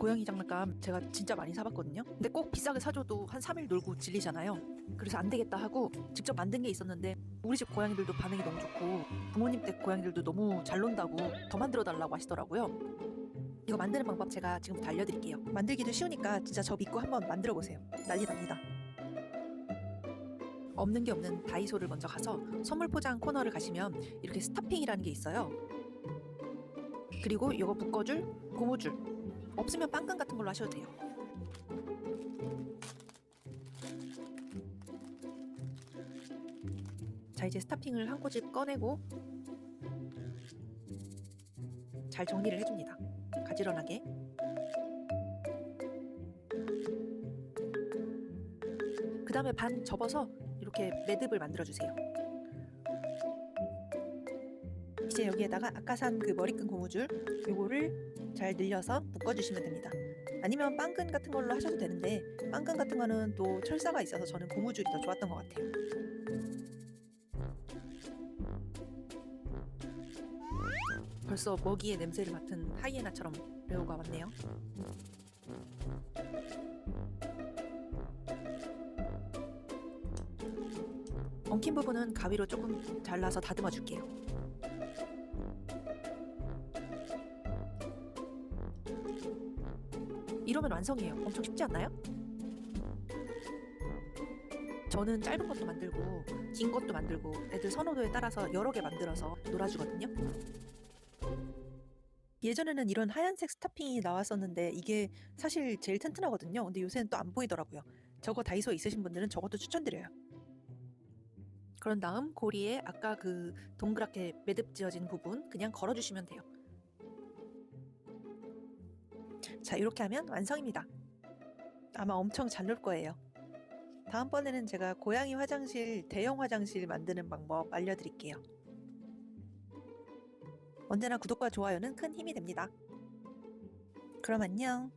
고양이 장난감 제가 진짜 많이 사봤거든요. 근데 꼭 비싸게 사줘도 한 3일 놀고 질리잖아요. 그래서 안 되겠다 하고 직접 만든 게 있었는데 우리 집 고양이들도 반응이 너무 좋고 부모님 댁 고양이들도 너무 잘 논다고 더 만들어 달라고 하시더라고요. 이거 만드는 방법 제가 지금부터 알려드릴게요. 만들기도 쉬우니까 진짜 저 믿고 한번 만들어 보세요. 난리 납니다. 없는 게 없는 다이소를 먼저 가서 선물 포장 코너를 가시면 이렇게 스타핑이라는 게 있어요. 그리고 이거 묶어줄 고무줄 없으면 빵끈 같은 걸로 하셔도 돼요. 자 이제 스타핑을 한 꼬집 꺼내고 잘 정리를 해줍니다. 가지런하게. 그 다음에 반 접어서 이렇게 매듭을 만들어주세요. 이제 여기에다가 아까 산 그 머리끈 고무줄 요거를 잘 늘려서 묶어주시면 됩니다. 아니면 빵끈 같은 걸로 하셔도 되는데 빵끈 같은 거는 또 철사가 있어서 저는 고무줄이 더 좋았던 것 같아요. 벌써 먹이의 냄새를 맡은 하이에나처럼 레오가 왔네요. 엉킨 부분은 가위로 조금 잘라서 다듬어 줄게요. 이러면 완성이에요. 엄청 쉽지 않나요? 저는 짧은 것도 만들고 긴 것도 만들고 애들 선호도에 따라서 여러 개 만들어서 놀아주거든요. 예전에는 이런 하얀색 스타핑이 나왔었는데 이게 사실 제일 튼튼하거든요. 근데 요새는 또 안 보이더라고요. 저거 다이소 있으신 분들은 저것도 추천드려요. 그런 다음 고리에 아까 그 동그랗게 매듭 지어진 부분 그냥 걸어주시면 돼요. 자, 이렇게 하면 완성입니다. 아마 엄청 잘 놀 거예요. 다음번에는 제가 고양이 화장실, 대형 화장실 만드는 방법 알려드릴게요. 언제나 구독과 좋아요는 큰 힘이 됩니다. 그럼 안녕.